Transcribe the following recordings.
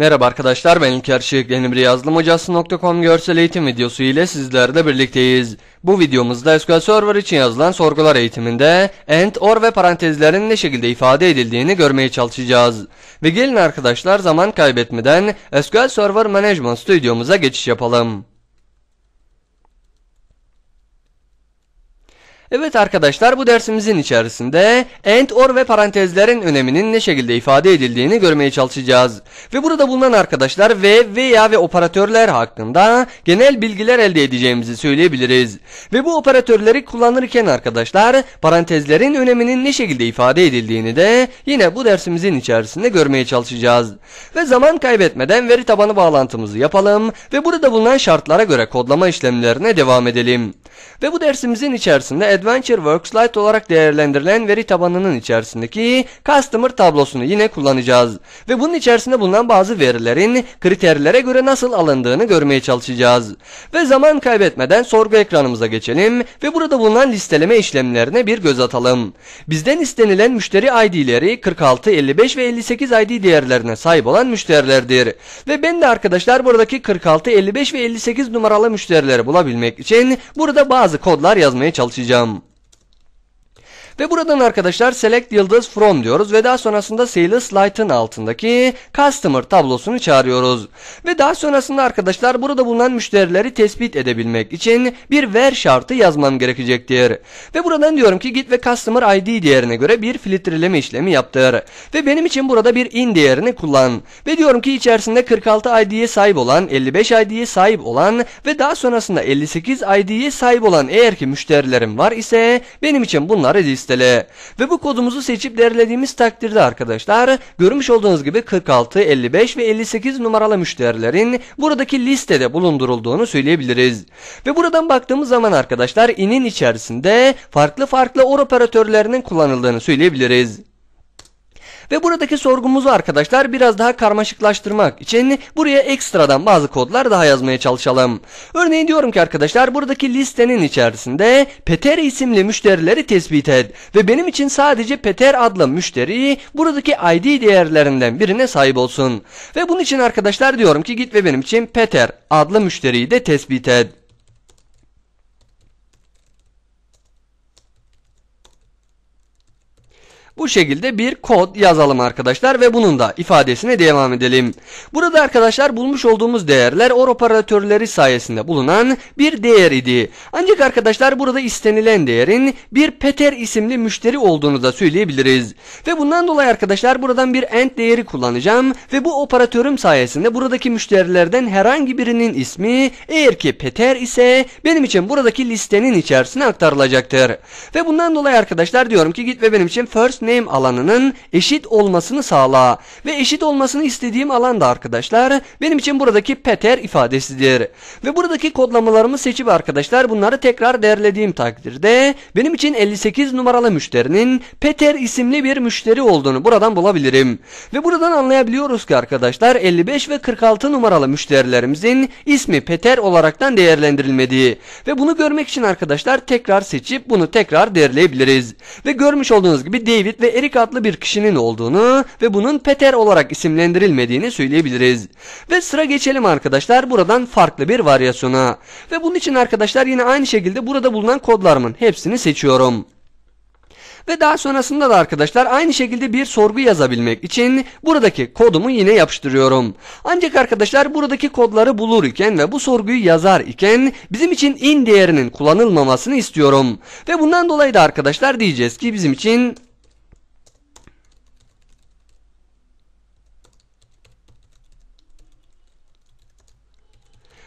Merhaba arkadaşlar ben İlker Şık. Yeni bir yazılımhocası.com görsel eğitim videosu ile sizlerle birlikteyiz. Bu videomuzda SQL Server için yazılan sorgular eğitiminde AND, OR ve parantezlerin ne şekilde ifade edildiğini görmeye çalışacağız. Ve gelin arkadaşlar zaman kaybetmeden SQL Server Management Studio'muza geçiş yapalım. Evet arkadaşlar bu dersimizin içerisinde AND, OR ve parantezlerin öneminin ne şekilde ifade edildiğini görmeye çalışacağız. Ve burada bulunan arkadaşlar ve, veya ve operatörler hakkında genel bilgiler elde edeceğimizi söyleyebiliriz. Ve bu operatörleri kullanırken arkadaşlar parantezlerin öneminin ne şekilde ifade edildiğini de yine bu dersimizin içerisinde görmeye çalışacağız. Ve zaman kaybetmeden veri tabanı bağlantımızı yapalım ve burada bulunan şartlara göre kodlama işlemlerine devam edelim. Ve bu dersimizin içerisinde Adventure Works Lite olarak değerlendirilen veri tabanının içerisindeki Customer tablosunu yine kullanacağız. Ve bunun içerisinde bulunan bazı verilerin kriterlere göre nasıl alındığını görmeye çalışacağız. Ve zaman kaybetmeden sorgu ekranımıza geçelim ve burada bulunan listeleme işlemlerine bir göz atalım. Bizden istenilen müşteri ID'leri 46, 55 ve 58 ID değerlerine sahip olan müşterilerdir. Ve ben de arkadaşlar buradaki 46, 55 ve 58 numaralı müşterileri bulabilmek için burada bazı kodlar yazmaya çalışacağım. Ve buradan arkadaşlar select yıldız from diyoruz ve daha sonrasında sales light'ın altındaki customer tablosunu çağırıyoruz. Ve daha sonrasında arkadaşlar burada bulunan müşterileri tespit edebilmek için bir ver şartı yazmam gerekecektir. Ve buradan diyorum ki git ve customer id değerine göre bir filtreleme işlemi yaptır. Ve benim için burada bir in değerini kullan. Ve diyorum ki içerisinde 46 id'ye sahip olan, 55 id'ye sahip olan ve daha sonrasında 58 id'ye sahip olan eğer ki müşterilerim var ise benim için bunları liste listele. Ve bu kodumuzu seçip derlediğimiz takdirde arkadaşlar görmüş olduğunuz gibi 46, 55 ve 58 numaralı müşterilerin buradaki listede bulundurulduğunu söyleyebiliriz. Ve buradan baktığımız zaman arkadaşlar inin içerisinde farklı farklı or operatörlerinin kullanıldığını söyleyebiliriz. Ve buradaki sorgumuzu arkadaşlar biraz daha karmaşıklaştırmak için buraya ekstradan bazı kodlar daha yazmaya çalışalım. Örneğin diyorum ki arkadaşlar buradaki listenin içerisinde Peter isimli müşterileri tespit et. Ve benim için sadece Peter adlı müşteri buradaki ID değerlerinden birine sahip olsun. Ve bunun için arkadaşlar diyorum ki git ve benim için Peter adlı müşteriyi de tespit et. Bu şekilde bir kod yazalım arkadaşlar ve bunun da ifadesine devam edelim. Burada arkadaşlar bulmuş olduğumuz değerler OR operatörleri sayesinde bulunan bir değer idi. Ancak arkadaşlar burada istenilen değerin bir Peter isimli müşteri olduğunu da söyleyebiliriz. Ve bundan dolayı arkadaşlar buradan bir AND değeri kullanacağım ve bu operatörüm sayesinde buradaki müşterilerden herhangi birinin ismi eğer ki Peter ise benim için buradaki listenin içerisine aktarılacaktır. Ve bundan dolayı arkadaşlar diyorum ki git ve benim için first alanının eşit olmasını sağla. Ve eşit olmasını istediğim alan da arkadaşlar benim için buradaki Peter ifadesidir. Ve buradaki kodlamalarımı seçip arkadaşlar bunları tekrar derlediğim takdirde benim için 58 numaralı müşterinin Peter isimli bir müşteri olduğunu buradan bulabilirim. Ve buradan anlayabiliyoruz ki arkadaşlar 55 ve 46 numaralı müşterilerimizin ismi Peter olaraktan değerlendirilmediği. Ve bunu görmek için arkadaşlar tekrar seçip bunu tekrar derleyebiliriz. Ve görmüş olduğunuz gibi David ve Erik adlı bir kişinin olduğunu ve bunun Peter olarak isimlendirilmediğini söyleyebiliriz. Ve sıra geçelim arkadaşlar buradan farklı bir varyasyona. Ve bunun için arkadaşlar yine aynı şekilde burada bulunan kodlarımın hepsini seçiyorum. Ve daha sonrasında da arkadaşlar aynı şekilde bir sorgu yazabilmek için buradaki kodumu yine yapıştırıyorum. Ancak arkadaşlar buradaki kodları bulur iken ve bu sorguyu yazar iken bizim için in değerinin kullanılmamasını istiyorum. Ve bundan dolayı da arkadaşlar diyeceğiz ki bizim için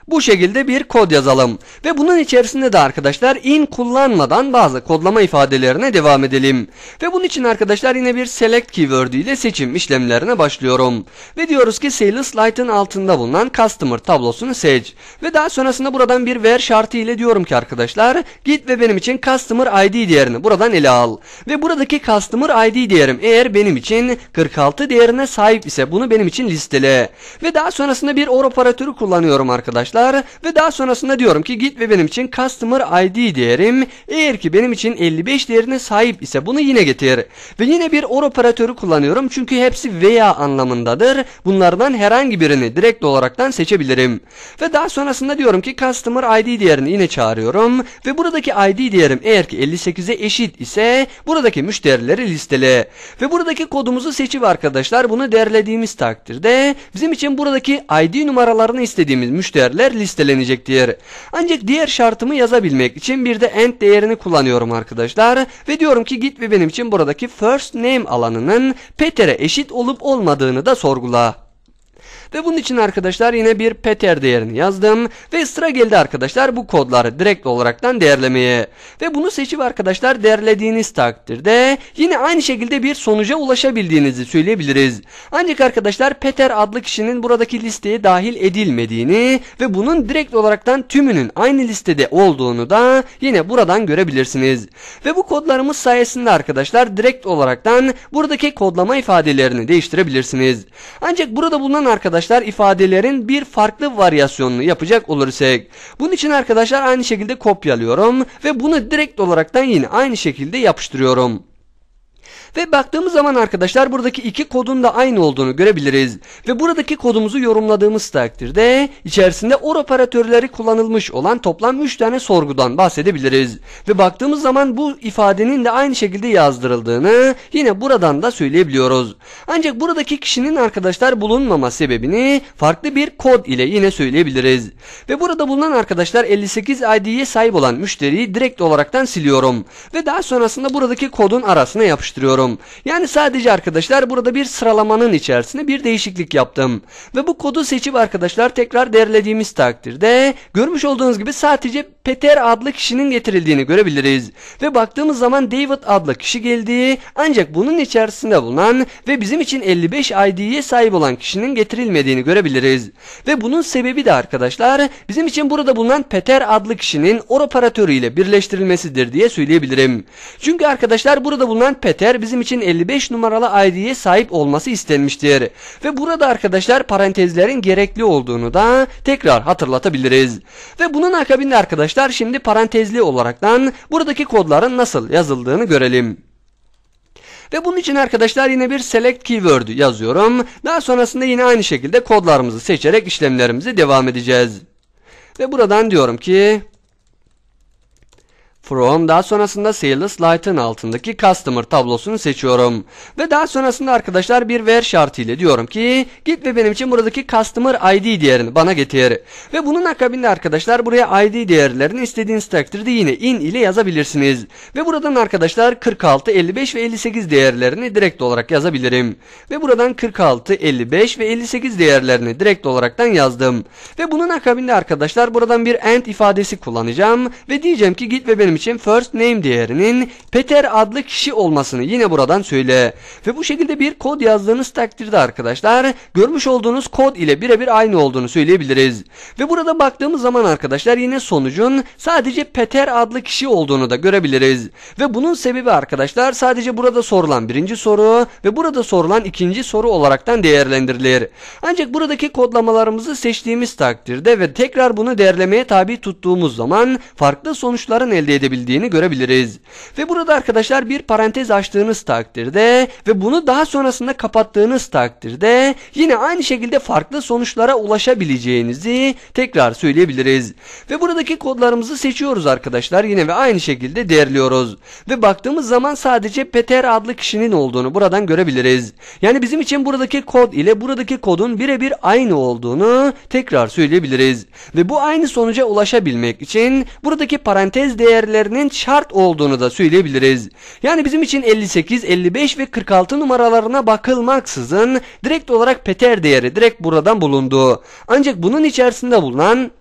Bu şekilde bir kod yazalım. Ve bunun içerisinde de arkadaşlar in kullanmadan bazı kodlama ifadelerine devam edelim. Ve bunun için arkadaşlar yine bir select keyword ile seçim işlemlerine başlıyorum. Ve diyoruz ki sales light'ın altında bulunan customer tablosunu seç. Ve daha sonrasında buradan bir ver şartı ile diyorum ki arkadaşlar git ve benim için customer id değerini buradan ele al. Ve buradaki customer id değerim eğer benim için 46 değerine sahip ise bunu benim için listele. Ve daha sonrasında bir or operatörü kullanıyorum arkadaşlar arkadaşlar. Ve daha sonrasında diyorum ki git ve benim için customer ID değerim eğer ki benim için 55 değerine sahip ise bunu yine getir. Ve yine bir or operatörü kullanıyorum çünkü hepsi veya anlamındadır. Bunlardan herhangi birini direkt olaraktan seçebilirim. Ve daha sonrasında diyorum ki customer ID değerini yine çağırıyorum. Ve buradaki ID değerim eğer ki 58'e eşit ise buradaki müşterileri listele. Ve buradaki kodumuzu seçip arkadaşlar bunu derlediğimiz takdirde bizim için buradaki ID numaralarını istediğimiz müşteriler listelenecektir. Ancak diğer şartımı yazabilmek için bir de end değerini kullanıyorum arkadaşlar. Ve diyorum ki git ve benim için buradaki first name alanının Peter'e eşit olup olmadığını da sorgula. Ve bunun için arkadaşlar yine bir peter değerini yazdım. Ve sıra geldi arkadaşlar bu kodları direkt olaraktan değerlemeye. Ve bunu seçip arkadaşlar değerlediğiniz takdirde yine aynı şekilde bir sonuca ulaşabildiğinizi söyleyebiliriz. Ancak arkadaşlar peter adlı kişinin buradaki listeye dahil edilmediğini ve bunun direkt olaraktan tümünün aynı listede olduğunu da yine buradan görebilirsiniz. Ve bu kodlarımız sayesinde arkadaşlar direkt olaraktan buradaki kodlama ifadelerini değiştirebilirsiniz. Ancak burada bulunan arkadaşlar arkadaşlar ifadelerin bir farklı varyasyonunu yapacak olursak. Bunun için arkadaşlar aynı şekilde kopyalıyorum ve bunu direkt olaraktan yine aynı şekilde yapıştırıyorum. Ve baktığımız zaman arkadaşlar buradaki iki kodun da aynı olduğunu görebiliriz. Ve buradaki kodumuzu yorumladığımız takdirde içerisinde or operatörleri kullanılmış olan toplam 3 tane sorgudan bahsedebiliriz. Ve baktığımız zaman bu ifadenin de aynı şekilde yazdırıldığını yine buradan da söyleyebiliyoruz. Ancak buradaki kişinin arkadaşlar bulunmama sebebini farklı bir kod ile yine söyleyebiliriz. Ve burada bulunan arkadaşlar 58 ID'ye sahip olan müşteriyi direkt olaraktan siliyorum. Ve daha sonrasında buradaki kodun arasına yapıştırıyorum yapıyorum. Yani sadece arkadaşlar burada bir sıralamanın içerisinde bir değişiklik yaptım. Ve bu kodu seçip arkadaşlar tekrar derlediğimiz takdirde görmüş olduğunuz gibi sadece Peter adlı kişinin getirildiğini görebiliriz. Ve baktığımız zaman David adlı kişi geldi. Ancak bunun içerisinde bulunan ve bizim için 55 ID'ye sahip olan kişinin getirilmediğini görebiliriz. Ve bunun sebebi de arkadaşlar bizim için burada bulunan Peter adlı kişinin or operatörü ile birleştirilmesidir diye söyleyebilirim. Çünkü arkadaşlar burada bulunan Peter bizim için 55 numaralı ID'ye sahip olması istenmiştir. Ve burada arkadaşlar parantezlerin gerekli olduğunu da tekrar hatırlatabiliriz. Ve bunun akabinde arkadaşlar şimdi parantezli olaraktan buradaki kodların nasıl yazıldığını görelim. Ve bunun için arkadaşlar yine bir select keyword yazıyorum. Daha sonrasında yine aynı şekilde kodlarımızı seçerek işlemlerimize devam edeceğiz. Ve buradan diyorum ki From daha sonrasında Sales Light'ın altındaki Customer tablosunu seçiyorum. Ve daha sonrasında arkadaşlar bir ver şartı ile diyorum ki git ve benim için buradaki Customer ID değerini bana getir. Ve bunun akabinde arkadaşlar buraya ID değerlerini istediğiniz takdirde yine in ile yazabilirsiniz. Ve buradan arkadaşlar 46, 55 ve 58 değerlerini direkt olarak yazabilirim. Ve buradan 46, 55 ve 58 değerlerini direkt olaraktan yazdım. Ve bunun akabinde arkadaşlar buradan bir AND ifadesi kullanacağım. Ve diyeceğim ki git ve benim benim için first name değerinin Peter adlı kişi olmasını yine buradan söyle. Ve bu şekilde bir kod yazdığınız takdirde arkadaşlar görmüş olduğunuz kod ile birebir aynı olduğunu söyleyebiliriz. Ve burada baktığımız zaman arkadaşlar yine sonucun sadece Peter adlı kişi olduğunu da görebiliriz. Ve bunun sebebi arkadaşlar sadece burada sorulan birinci soru ve burada sorulan ikinci soru olaraktan değerlendirilir. Ancak buradaki kodlamalarımızı seçtiğimiz takdirde ve tekrar bunu değerlemeye tabi tuttuğumuz zaman farklı sonuçların elde edebildiğini görebiliriz. Ve burada arkadaşlar bir parantez açtığınız takdirde ve bunu daha sonrasında kapattığınız takdirde yine aynı şekilde farklı sonuçlara ulaşabileceğinizi tekrar söyleyebiliriz. Ve buradaki kodlarımızı seçiyoruz arkadaşlar yine ve aynı şekilde değerliyoruz. Ve baktığımız zaman sadece Peter adlı kişinin olduğunu buradan görebiliriz. Yani bizim için buradaki kod ile buradaki kodun birebir aynı olduğunu tekrar söyleyebiliriz. Ve bu aynı sonuca ulaşabilmek için buradaki parantez değerleri değerlerinin şart olduğunu da söyleyebiliriz. Yani bizim için 58, 55 ve 46 numaralarına bakılmaksızın direkt olarak Peter değeri direkt buradan bulundu. Ancak bunun içerisinde bulunan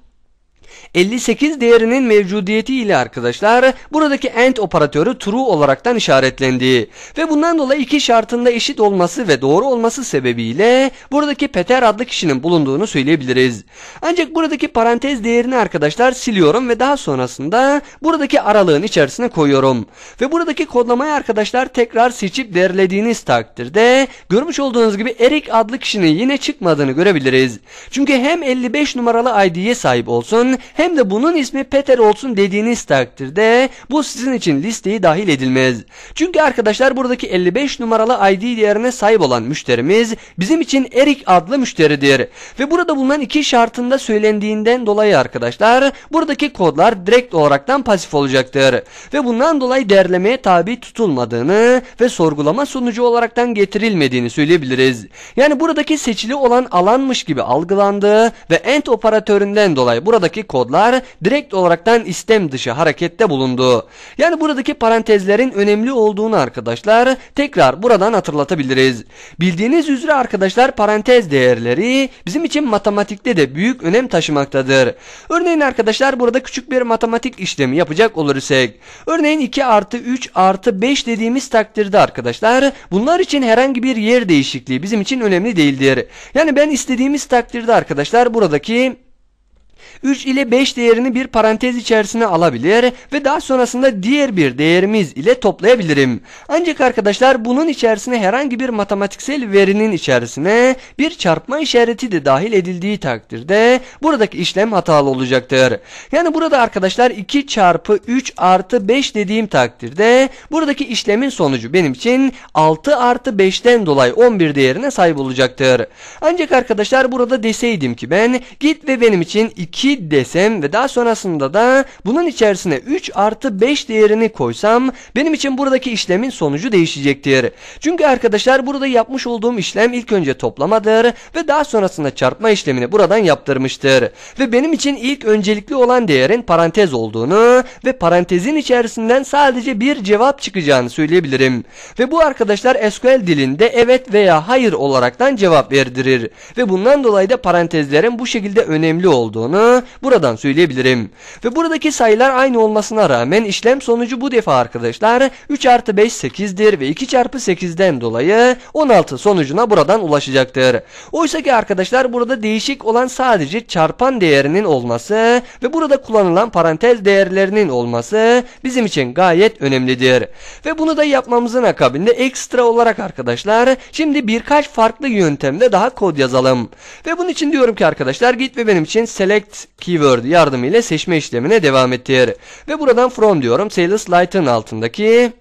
58 değerinin mevcudiyeti ile arkadaşlar buradaki AND operatörü true olaraktan işaretlendi. Ve bundan dolayı iki şartında eşit olması ve doğru olması sebebiyle buradaki Peter adlı kişinin bulunduğunu söyleyebiliriz. Ancak buradaki parantez değerini arkadaşlar siliyorum ve daha sonrasında buradaki aralığın içerisine koyuyorum. Ve buradaki kodlamayı arkadaşlar tekrar seçip derlediğiniz takdirde görmüş olduğunuz gibi Erik adlı kişinin yine çıkmadığını görebiliriz. Çünkü hem 55 numaralı ID'ye sahip olsun hem de bunun ismi Peter olsun dediğiniz takdirde bu sizin için listeye dahil edilmez. Çünkü arkadaşlar buradaki 55 numaralı ID değerine sahip olan müşterimiz bizim için Erik adlı müşteridir. Ve burada bulunan iki şartında söylendiğinden dolayı arkadaşlar buradaki kodlar direkt olaraktan pasif olacaktır. Ve bundan dolayı derlemeye tabi tutulmadığını ve sorgulama sonucu olaraktan getirilmediğini söyleyebiliriz. Yani buradaki seçili olan alanmış gibi algılandı ve end operatöründen dolayı buradaki kodlar direkt olaraktan istem dışı harekette bulundu. Yani buradaki parantezlerin önemli olduğunu arkadaşlar tekrar buradan hatırlatabiliriz. Bildiğiniz üzere arkadaşlar parantez değerleri bizim için matematikte de büyük önem taşımaktadır. Örneğin arkadaşlar burada küçük bir matematik işlemi yapacak olursak. Örneğin 2 artı 3 artı 5 dediğimiz takdirde arkadaşlar bunlar için herhangi bir yer değişikliği bizim için önemli değildir. Yani ben istediğimiz takdirde arkadaşlar buradaki 3 ile 5 değerini bir parantez içerisine alabilir ve daha sonrasında diğer bir değerimiz ile toplayabilirim. Ancak arkadaşlar bunun içerisine herhangi bir matematiksel verinin içerisine bir çarpma işareti de dahil edildiği takdirde buradaki işlem hatalı olacaktır. Yani burada arkadaşlar 2 çarpı 3 artı 5 dediğim takdirde buradaki işlemin sonucu benim için 6 artı 5'ten dolayı 11 değerine sahip olacaktır. Ancak arkadaşlar burada deseydim ki ben git ve benim için 2 desem ve daha sonrasında da bunun içerisine 3 artı 5 değerini koysam benim için buradaki işlemin sonucu değişecektir. Çünkü arkadaşlar burada yapmış olduğum işlem ilk önce toplamadır ve daha sonrasında çarpma işlemini buradan yaptırmıştır. Ve benim için ilk öncelikli olan değerin parantez olduğunu ve parantezin içerisinden sadece bir cevap çıkacağını söyleyebilirim. Ve bu arkadaşlar SQL dilinde evet veya hayır olaraktan cevap verdirir. Ve bundan dolayı da parantezlerin bu şekilde önemli olduğunu buradan söyleyebilirim. Ve buradaki sayılar aynı olmasına rağmen işlem sonucu bu defa arkadaşlar 3 artı 5 8'dir ve 2 çarpı 8'den dolayı 16 sonucuna buradan ulaşacaktır. Oysa ki arkadaşlar burada değişik olan sadece çarpan değerinin olması ve burada kullanılan parantez değerlerinin olması bizim için gayet önemlidir. Ve bunu da yapmamızın akabinde ekstra olarak arkadaşlar şimdi birkaç farklı yöntemde daha kod yazalım. Ve bunun için diyorum ki arkadaşlar git ve benim için select keyword yardımıyla seçme işlemine devam ettir. Ve buradan from diyorum sales light'ın altındaki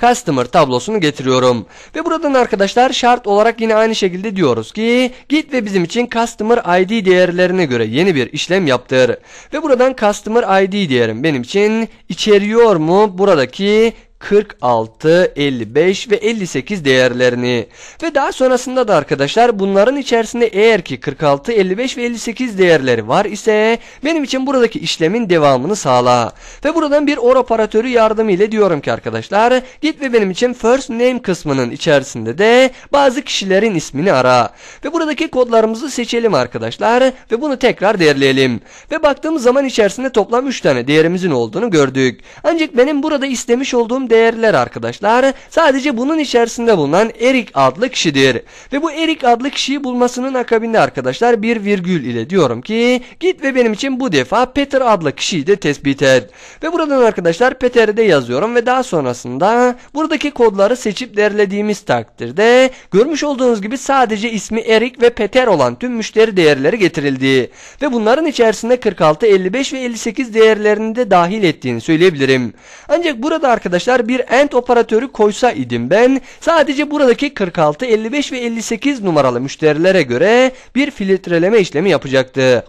customer tablosunu getiriyorum. Ve buradan arkadaşlar şart olarak yine aynı şekilde diyoruz ki git ve bizim için customer ID değerlerine göre yeni bir işlem yaptır. Ve buradan customer ID değerim benim için içeriyor mu buradaki 46, 55 ve 58 değerlerini ve daha sonrasında da arkadaşlar bunların içerisinde eğer ki 46, 55 ve 58 değerleri var ise benim için buradaki işlemin devamını sağla. Ve buradan bir or operatörü yardımı ile diyorum ki arkadaşlar git ve benim için first name kısmının içerisinde de bazı kişilerin ismini ara. Ve buradaki kodlarımızı seçelim arkadaşlar ve bunu tekrar değerleyelim. Ve baktığımız zaman içerisinde toplam 3 tane değerimizin olduğunu gördük. Ancak benim burada istemiş olduğum değerler arkadaşlar sadece bunun içerisinde bulunan Erik adlı kişidir. Ve bu Erik adlı kişiyi bulmasının akabinde arkadaşlar bir virgül ile diyorum ki git ve benim için bu defa Peter adlı kişiyi de tespit et. Ve buradan arkadaşlar Peter'i de yazıyorum ve daha sonrasında buradaki kodları seçip derlediğimiz takdirde görmüş olduğunuz gibi sadece ismi Erik ve Peter olan tüm müşteri değerleri getirildi. Ve bunların içerisinde 46, 55 ve 58 değerlerini de dahil ettiğini söyleyebilirim. Ancak burada arkadaşlar bir AND operatörü koysa idim ben sadece buradaki 46, 55 ve 58 numaralı müşterilere göre bir filtreleme işlemi yapacaktı.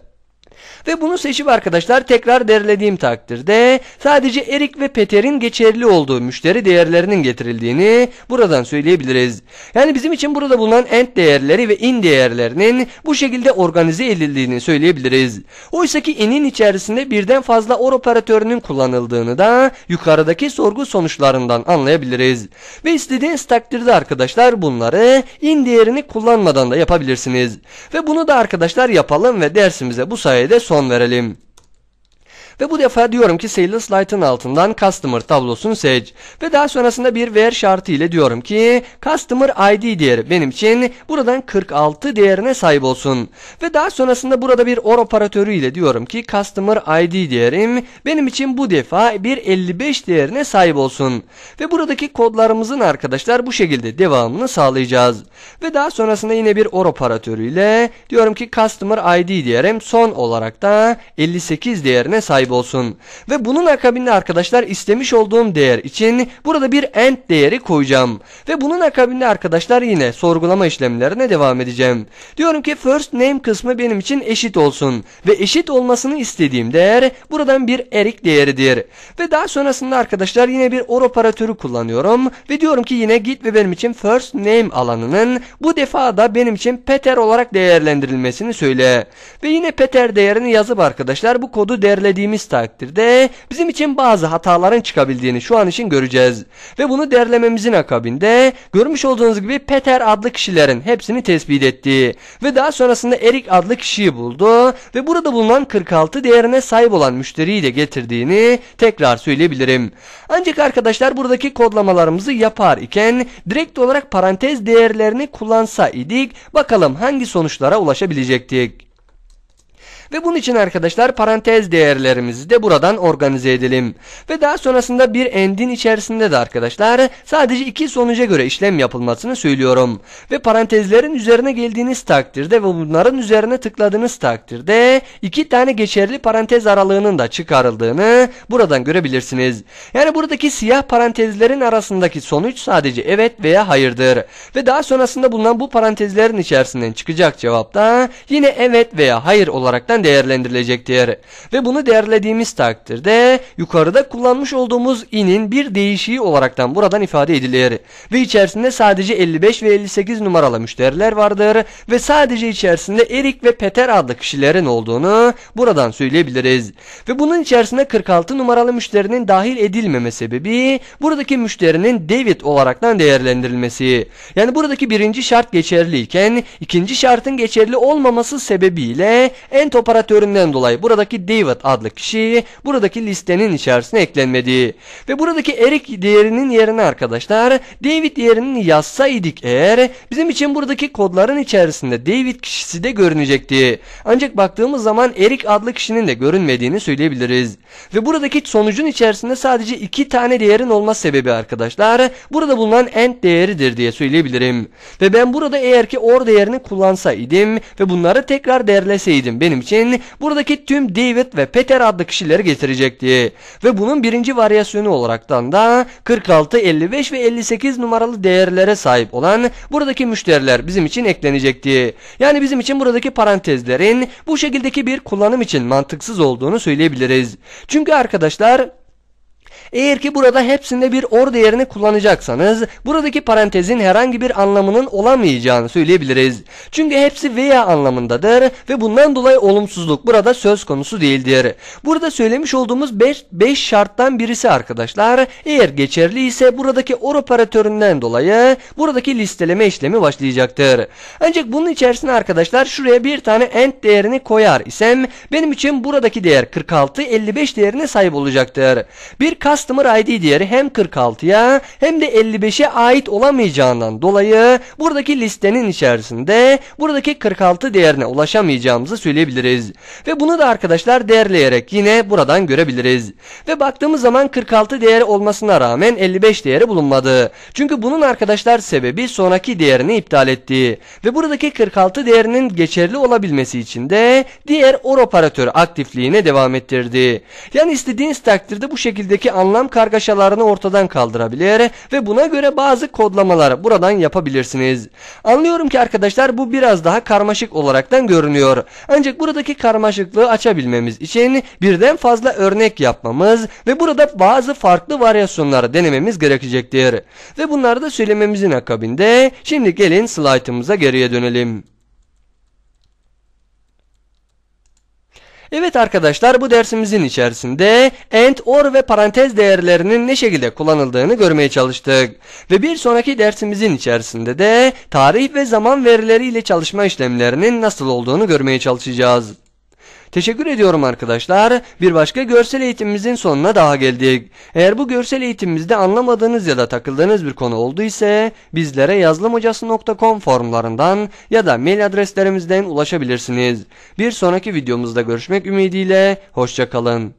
Ve bunu seçip arkadaşlar tekrar derlediğim takdirde sadece Erik ve Peter'in geçerli olduğu müşteri değerlerinin getirildiğini buradan söyleyebiliriz. Yani bizim için burada bulunan end değerleri ve in değerlerinin bu şekilde organize edildiğini söyleyebiliriz. Oysa ki in'in içerisinde birden fazla or operatörünün kullanıldığını da yukarıdaki sorgu sonuçlarından anlayabiliriz. Ve istediğiniz takdirde arkadaşlar bunları in değerini kullanmadan da yapabilirsiniz. Ve bunu da arkadaşlar yapalım ve dersimize bu sayede son verelim. Ve bu defa diyorum ki Sales Light'ın altından Customer tablosunu seç. Ve daha sonrasında bir where şartı ile diyorum ki Customer ID değeri benim için buradan 46 değerine sahip olsun. Ve daha sonrasında burada bir OR operatörü ile diyorum ki Customer ID değerim benim için bu defa bir 55 değerine sahip olsun. Ve buradaki kodlarımızın arkadaşlar bu şekilde devamını sağlayacağız. Ve daha sonrasında yine bir OR operatörü ile diyorum ki Customer ID değerim son olarak da 58 değerine sahip olsun. Ve bunun akabinde arkadaşlar istemiş olduğum değer için burada bir AND değeri koyacağım. Ve bunun akabinde arkadaşlar yine sorgulama işlemlerine devam edeceğim. Diyorum ki first name kısmı benim için eşit olsun. Ve eşit olmasını istediğim değer buradan bir erik değeridir. Ve daha sonrasında arkadaşlar yine bir or operatörü kullanıyorum. Ve diyorum ki yine git ve benim için first name alanının bu defa da benim için Peter olarak değerlendirilmesini söyle. Ve yine Peter değerini yazıp arkadaşlar bu kodu derlediğimiz takdirde bizim için bazı hataların çıkabildiğini şu an için göreceğiz. Ve bunu derlememizin akabinde görmüş olduğunuz gibi Peter adlı kişilerin hepsini tespit etti. Ve daha sonrasında Erik adlı kişiyi buldu ve burada bulunan 46 değerine sahip olan müşteriyi de getirdiğini tekrar söyleyebilirim. Ancak arkadaşlar buradaki kodlamalarımızı yapar iken direkt olarak parantez değerlerini kullansa idik bakalım hangi sonuçlara ulaşabilecektik. Ve bunun için arkadaşlar parantez değerlerimizi de buradan organize edelim. Ve daha sonrasında bir endin içerisinde de arkadaşlar sadece iki sonuca göre işlem yapılmasını söylüyorum. Ve parantezlerin üzerine geldiğiniz takdirde ve bunların üzerine tıkladığınız takdirde iki tane geçerli parantez aralığının da çıkarıldığını buradan görebilirsiniz. Yani buradaki siyah parantezlerin arasındaki sonuç sadece evet veya hayırdır. Ve daha sonrasında bulunan bu parantezlerin içerisinden çıkacak cevap da yine evet veya hayır olaraktan değerlendirilecektir. Ve bunu değerlediğimiz takdirde yukarıda kullanmış olduğumuz inin bir değişiği olaraktan buradan ifade edilir. Ve içerisinde sadece 55 ve 58 numaralı müşteriler vardır ve sadece içerisinde Erik ve Peter adlı kişilerin olduğunu buradan söyleyebiliriz. Ve bunun içerisinde 46 numaralı müşterinin dahil edilmeme sebebi buradaki müşterinin David olaraktan değerlendirilmesi. Yani buradaki birinci şart geçerliyken ikinci şartın geçerli olmaması sebebiyle en top operatöründen dolayı buradaki David adlı kişi buradaki listenin içerisine eklenmedi. Ve buradaki Eric değerinin yerine arkadaşlar David değerini yazsaydık eğer bizim için buradaki kodların içerisinde David kişisi de görünecekti. Ancak baktığımız zaman Eric adlı kişinin de görünmediğini söyleyebiliriz. Ve buradaki sonucun içerisinde sadece iki tane değerin olma sebebi arkadaşlar burada bulunan end değeridir diye söyleyebilirim. Ve ben burada eğer ki or değerini kullansaydım ve bunları tekrar derleseydim benim için için buradaki tüm David ve Peter adlı kişileri getirecekti. Ve bunun birinci varyasyonu olaraktan da 46, 55 ve 58 numaralı değerlere sahip olan buradaki müşteriler bizim için eklenecekti. Yani bizim için buradaki parantezlerin bu şekildeki bir kullanım için mantıksız olduğunu söyleyebiliriz. Çünkü arkadaşlar eğer ki burada hepsinde bir or değerini kullanacaksanız buradaki parantezin herhangi bir anlamının olamayacağını söyleyebiliriz. Çünkü hepsi veya anlamındadır ve bundan dolayı olumsuzluk burada söz konusu değildir. Burada söylemiş olduğumuz 5 şarttan birisi arkadaşlar eğer geçerli ise buradaki or operatöründen dolayı buradaki listeleme işlemi başlayacaktır. Ancak bunun içerisine arkadaşlar şuraya bir tane end değerini koyar isem benim için buradaki değer 46 55 değerine sahip olacaktır. Bir Customer ID değeri hem 46'ya hem de 55'e ait olamayacağından dolayı buradaki listenin içerisinde buradaki 46 değerine ulaşamayacağımızı söyleyebiliriz. Ve bunu da arkadaşlar değerleyerek yine buradan görebiliriz. Ve baktığımız zaman 46 değeri olmasına rağmen 55 değeri bulunmadı. Çünkü bunun arkadaşlar sebebi sonraki değerini iptal etti. Ve buradaki 46 değerinin geçerli olabilmesi için de diğer OR operatörü aktifliğine devam ettirdi. Yani istediğiniz takdirde bu şekildeki anlam kargaşalarını ortadan kaldırabilir ve buna göre bazı kodlamalar buradan yapabilirsiniz. Anlıyorum ki arkadaşlar bu biraz daha karmaşık olaraktan görünüyor. Ancak buradaki karmaşıklığı açabilmemiz için birden fazla örnek yapmamız ve burada bazı farklı varyasyonları denememiz gerekecektir. Ve bunları da söylememizin akabinde şimdi gelin slaytımıza geriye dönelim. Evet arkadaşlar bu dersimizin içerisinde and, or ve parantez değerlerinin ne şekilde kullanıldığını görmeye çalıştık. Ve bir sonraki dersimizin içerisinde de tarih ve zaman verileriyle çalışma işlemlerinin nasıl olduğunu görmeye çalışacağız. Teşekkür ediyorum arkadaşlar. Bir başka görsel eğitimimizin sonuna daha geldik. Eğer bu görsel eğitimimizde anlamadığınız ya da takıldığınız bir konu oldu ise bizlere yazılımhocası.com forumlarından ya da mail adreslerimizden ulaşabilirsiniz. Bir sonraki videomuzda görüşmek ümidiyle hoşçakalın.